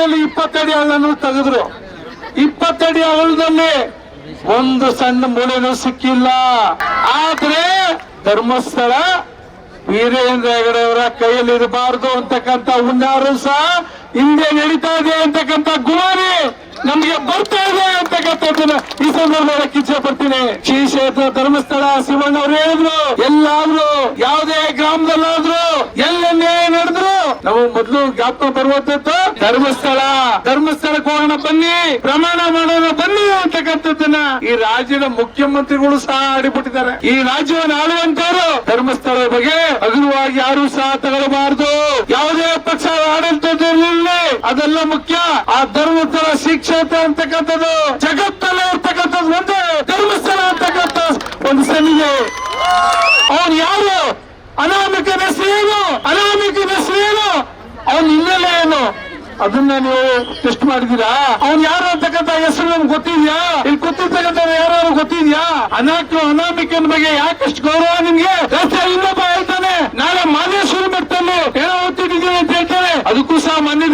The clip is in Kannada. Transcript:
ರಾಜ್ಯದಲ್ಲಿ ಇಪ್ಪತ್ತಡಿ ಹಳ್ಳನ್ನು ತೆಗೆದ್ರು. ಇಪ್ಪತ್ತಡಿ ಹಳ್ಳದಲ್ಲಿ ಒಂದು ಸಣ್ಣ ಮೂಳೆನೂ ಸಿಕ್ಕಿಲ್ಲ. ಆದ್ರೆ ಧರ್ಮಸ್ಥಳ ವೀರೇಂದ್ರ ಹೆಗಡೆ ಅವರ ಕೈಯಲ್ಲಿ ಇರಬಾರದು ಅಂತಕ್ಕಂಥ ಹುನ್ನಾರು ಸಹ ಹಿಂದೆ ನಡೀತಾ ಇದೆ ಅಂತಕ್ಕಂಥ ಗುಮಾರಿ ನಮ್ಗೆ ಬರ್ತಾ ಇದೆ ಅಂತಕ್ಕಂಥದ್ದನ್ನ ಈ ಸಂದರ್ಭದಲ್ಲಿ ಕಿಚ್ಚ ಪಡ್ತೀನಿ ಶ್ರೀ ಕ್ಷೇತ್ರ ಧರ್ಮಸ್ಥಳ ಶಿವಣ್ಣ ಅವ್ರು ಹೇಳಿದ್ರು. ಎಲ್ಲಾದ್ರೂ ಯಾವುದೇ ನಾವು ಮೊದಲು ಜ್ಞಾಪಕ ಬರುವಂತದ್ದು ಧರ್ಮಸ್ಥಳ. ಧರ್ಮಸ್ಥಳಕ್ಕೆ ಹೋಗೋಣ ಬನ್ನಿ, ಪ್ರಮಾಣ ಮಾಡೋಣ ಬನ್ನಿ ಅಂತಕ್ಕಂಥದ್ದನ್ನ ಈ ರಾಜ್ಯದ ಮುಖ್ಯಮಂತ್ರಿಗಳು ಸಹ ಆಡಿಬಿಟ್ಟಿದ್ದಾರೆ. ಈ ರಾಜ್ಯವನ್ನು ಆಳುವಂತವರು ಧರ್ಮಸ್ಥಳದ ಬಗ್ಗೆ ಹಗುರವಾಗಿ ಯಾರು ಸಹ ತಗೊಳ್ಳಬಾರದು. ಯಾವುದೇ ಪಕ್ಷ ಆಡಳಿತದಲ್ಲಿ ಅದೆಲ್ಲ ಮುಖ್ಯ. ಆ ಧರ್ಮಸ್ಥಳ ಶಿಕ್ಷೇತ್ರ ಅಂತಕ್ಕಂಥದ್ದು, ಜಗತ್ತಲ್ಲೇ ಇರ್ತಕ್ಕಂಥದ್ದು ಒಂದೇ ಧರ್ಮಸ್ಥಳ ಅಂತಕ್ಕಂಥ ಒಂದು ಸನ್ನಿಗೆ ಅವನು ಯಾರು? ಅನಾಮಿಕನ ಹೆಸರೇನು ಅನಾಮಿಕನ ಅದನ್ನ ನೀವು ಟೆಸ್ಟ್ ಮಾಡಿದೀರಾ ಅವ್ನು ಯಾರು ಅಂತಕ್ಕಂತ ಹೆಸರು ನಮ್ಗೆ ಗೊತ್ತಿದ್ಯಾ? ಇಲ್ಲಿ ಗೊತ್ತಿರ್ತಕ್ಕಂಥ ಯಾರು ಗೊತ್ತಿದ್ಯಾ? ಅನಾಕ ಅನಾಮಿಕನ ಬಗ್ಗೆ ಯಾಕಷ್ಟು ಗೌರವ ನಿಮ್ಗೆ? ಇನ್ನೊಬ್ಬ ಹೇಳ್ತಾನೆ, ನಾಳೆ ಮಾದೇಶ್ವರಿ ಮಠದಲ್ಲಿ ಏನೋ ಓದ್ತಿದ್ದೀನಿ ಅಂತ ಹೇಳ್ತಾನೆ. ಅದಕ್ಕೂ ಸಹ ಮಾನ್ಯ